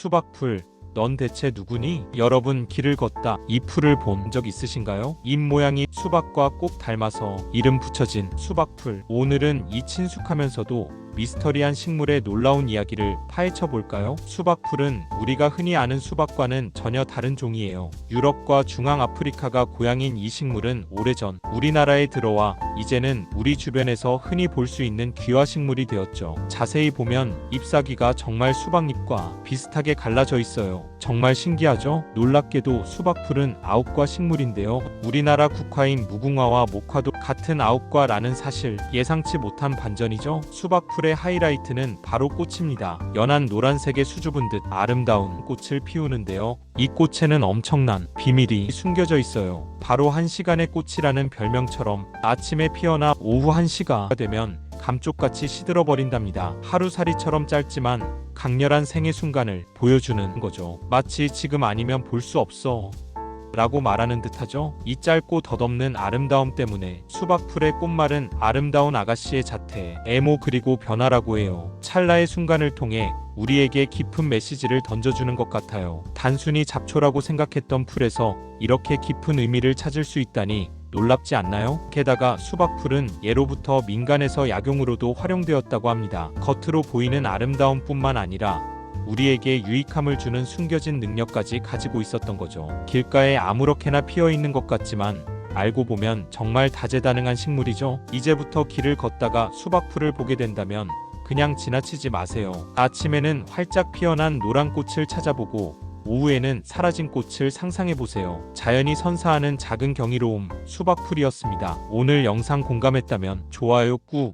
수박풀, 넌 대체 누구니? 여러분 길을 걷다 이 풀을 본 적 있으신가요? 잎 모양이 수박과 꼭 닮아서 이름 붙여진 수박풀. 오늘은 이 친숙하면서도 미스터리한 식물의 놀라운 이야기를 파헤쳐 볼까요? 수박풀은 우리가 흔히 아는 수박과는 전혀 다른 종이에요. 유럽과 중앙 아프리카가 고향인 이 식물은 오래전 우리나라에 들어와 이제는 우리 주변에서 흔히 볼 수 있는 귀화 식물이 되었죠. 자세히 보면 잎사귀가 정말 수박잎과 비슷하게 갈라져 있어요. 정말 신기하죠? 놀랍게도 수박풀은 아욱과 식물인데요. 우리나라 국화인 무궁화와 목화도 같은 아욱과라는 사실 예상치 못한 반전이죠. 수박풀의 하이라이트는 바로 꽃입니다. 연한 노란색의 수줍은 듯 아름다운 꽃을 피우는데요. 이 꽃에는 엄청난 비밀이 숨겨져 있어요. 바로 한 시간의 꽃이라는 별명처럼 아침에 피어나 오후 1시가 되면 감쪽같이 시들어 버린답니다. 하루살이처럼 짧지만 강렬한 생의 순간을 보여주는 거죠. 마치 지금 아니면 볼 수 없어. 라고 말하는 듯하죠. 이 짧고 덧없는 아름다움 때문에 수박풀의 꽃말은 아름다운 아가씨의 자태, 애모 그리고 변화라고 해요. 찰나의 순간을 통해 우리에게 깊은 메시지를 던져주는 것 같아요. 단순히 잡초라고 생각했던 풀에서 이렇게 깊은 의미를 찾을 수 있다니 놀랍지 않나요? 게다가 수박풀은 예로부터 민간에서 약용으로도 활용되었다고 합니다. 겉으로 보이는 아름다움뿐만 아니라 우리에게 유익함을 주는 숨겨진 능력까지 가지고 있었던 거죠. 길가에 아무렇게나 피어 있는 것 같지만 알고 보면 정말 다재다능한 식물이죠. 이제부터 길을 걷다가 수박풀을 보게 된다면 그냥 지나치지 마세요. 아침에는 활짝 피어난 노란 꽃을 찾아보고 오후에는 사라진 꽃을 상상해 보세요. 자연이 선사하는 작은 경이로움 수박풀이었습니다. 오늘 영상 공감했다면 좋아요 꾹